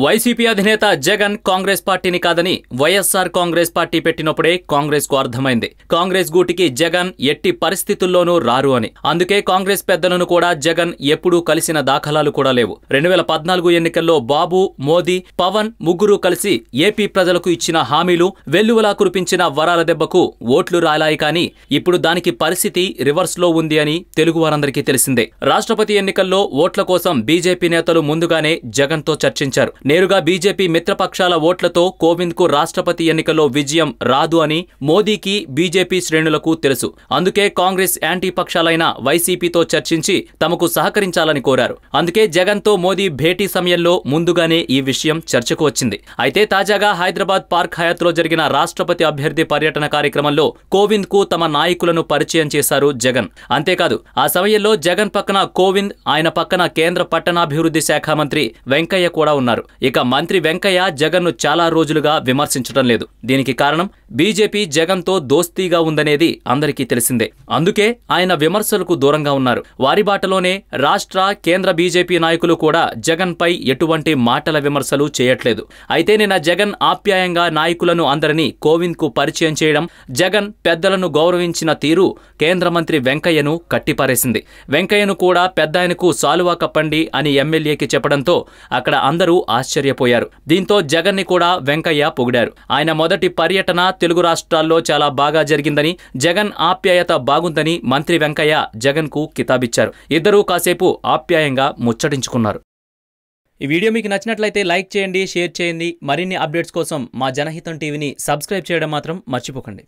YCP అధినేత జగన్ కాంగ్రెస్ పార్టీని కాదని వైఎస్సార్ కాంగ్రెస్ పార్టీ పెట్టినప్పుడే కాంగ్రెస్కు అర్థమైంది. కాంగ్రెస్ గూటికి జగన్ ఎట్టి పరిస్థితుల్లోనూ రారు అని. అందుకే కాంగ్రెస్ పెద్దలను కూడా జగన్ ఎప్పుడూ కలిసిన దాఖలాలు కూడా లేవు. రెండు వేల పద్నాలుగు ఎన్నికల్లో బాబు మోదీ పవన్ ముగ్గురు కలిసి ఏపీ ప్రజలకు ఇచ్చిన హామీలు వెల్లువలా కురిపించిన వరాల దెబ్బకు ఓట్లు రాలాయి కానీ ఇప్పుడు దానికి పరిస్థితి రివర్స్లో ఉంది అని తెలుగు వారందరికీ తెలిసిందే. రాష్ట్రపతి ఎన్నికల్లో ఓట్ల కోసం బీజేపీ నేతలు ముందుగానే జగన్తో చర్చించారు. నేరుగా బీజేపీ మిత్రపక్షాల ఓట్లతో కోవింద్కు రాష్ట్రపతి ఎన్నికల్లో విజయం రాదు అని మోదీకి బీజేపీ శ్రేణులకు తెలుసు. అందుకే కాంగ్రెస్ యాంటీ పక్షాలైన వైసీపీతో చర్చించి తమకు సహకరించాలని కోరారు. అందుకే జగన్తో మోదీ భేటీ సమయంలో ముందుగానే ఈ విషయం చర్చకు వచ్చింది. అయితే తాజాగా హైదరాబాద్ పార్క్ హయాత్లో జరిగిన రాష్ట్రపతి అభ్యర్థి పర్యటన కార్యక్రమంలో కోవింద్కు తమ నాయకులను పరిచయం చేశారు జగన్. అంతేకాదు ఆ సమయంలో జగన్ పక్కన కోవింద్ ఆయన పక్కన కేంద్ర పట్టణాభివృద్ధి శాఖ మంత్రి వెంకయ్య కూడా ఉన్నారు. ఇక మంత్రి వెంకయ్య జగన్ను చాలా రోజులుగా విమర్శించడం లేదు. దీనికి కారణం బీజేపీ జగన్తో దోస్తీగా ఉందనేది అందరికీ తెలిసిందే. అందుకే ఆయన విమర్శలకు దూరంగా ఉన్నారు. వారి బాటలోనే రాష్ట్ర కేంద్ర బీజేపీ నాయకులు కూడా జగన్ పై ఎటువంటి మాటల విమర్శలు చేయట్లేదు. అయితే నిన్న జగన్ ఆప్యాయంగా నాయకులను అందరినీ కోవింద్కు పరిచయం చేయడం జగన్ పెద్దలను గౌరవించిన తీరు కేంద్ర మంత్రి వెంకయ్యను కట్టిపారేసింది. వెంకయ్యను కూడా పెద్దాయనకు సాలువా కప్పండి అని ఎమ్మెల్యేకి చెప్పడంతో అక్కడ అందరూ ఆశ్చర్యపోయారు. దీంతో జగన్ని కూడా వెంకయ్య పొగిడారు. ఆయన మొదటి పర్యటన తెలుగు రాష్ట్రాల్లో చాలా బాగా జరిగిందని జగన్ ఆప్యాయత బాగుందని మంత్రి వెంకయ్య జగన్కు కితాబిచ్చారు. ఇద్దరూ కాసేపు ఆప్యాయంగా ముచ్చటించుకున్నారు. ఈ వీడియో మీకు నచ్చినట్లయితే లైక్ చేయండి షేర్ చేయండి. మరిన్ని అప్డేట్స్ కోసం మా జనహితం టీవీని సబ్స్క్రైబ్ చేయడం మాత్రం మర్చిపోకండి.